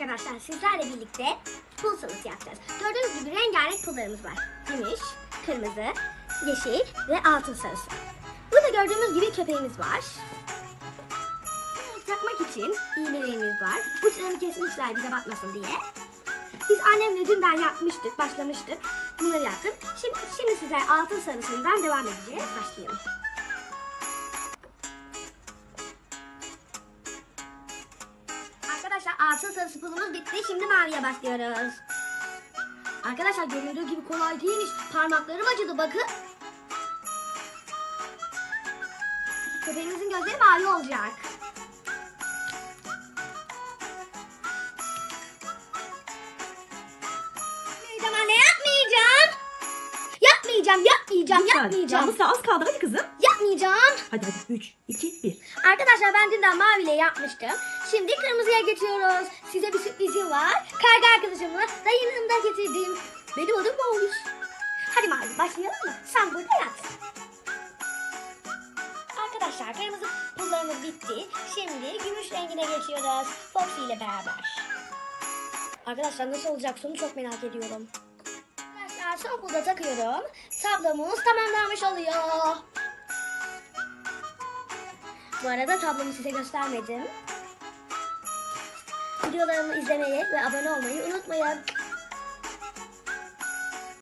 arkadaşlar sizlerle birlikte pul salatı yapacağız. Gördüğünüz gibi rengarenk pullarımız var. Gümüş, kırmızı, yeşil ve altın sarısı. Burada gördüğünüz gibi köpeğimiz var. Takmak için iğnelerimiz var. Uçlarını kesmişler bize batmasın diye. Biz annemle dünden yapmıştık, başlamıştık. Bunları yaptık. Şimdi, şimdi size altın sarısından devam edeceğiz. Başlayalım. Arkadaşlar altın sarısı pulumuz bitti. Şimdi maviye başlıyoruz. Arkadaşlar görüldüğü gibi kolay değilmiş. Parmaklarım acıdı bakın. Köpeğimizin gözleri mavi olacak. Yapmayacağım yapmayacağım yapmayacağım. Yalnız az kaldı hadi kızım. Yapmayacağım. Hadi hadi 3, 2, 1. Arkadaşlar ben dünden maviyle yapmıştım. Şimdi kırmızıya geçiyoruz. Size bir sürprizim var. Karga arkadaşımı da yanımda getirdim. Benim adım Maviş. Hadi Mavi başlayalım mı? Sen burada yat. Arkadaşlar kırmızı pullarımız bitti. Şimdi gümüş rengine geçiyoruz. Foxy ile beraber. Arkadaşlar nasıl olacak sonu çok merak ediyorum. Pulda takıyorum. Tablomuz tamamlanmış oluyor. Bu arada tablomu size göstermedim. Videolarımı izlemeyi ve abone olmayı unutmayın.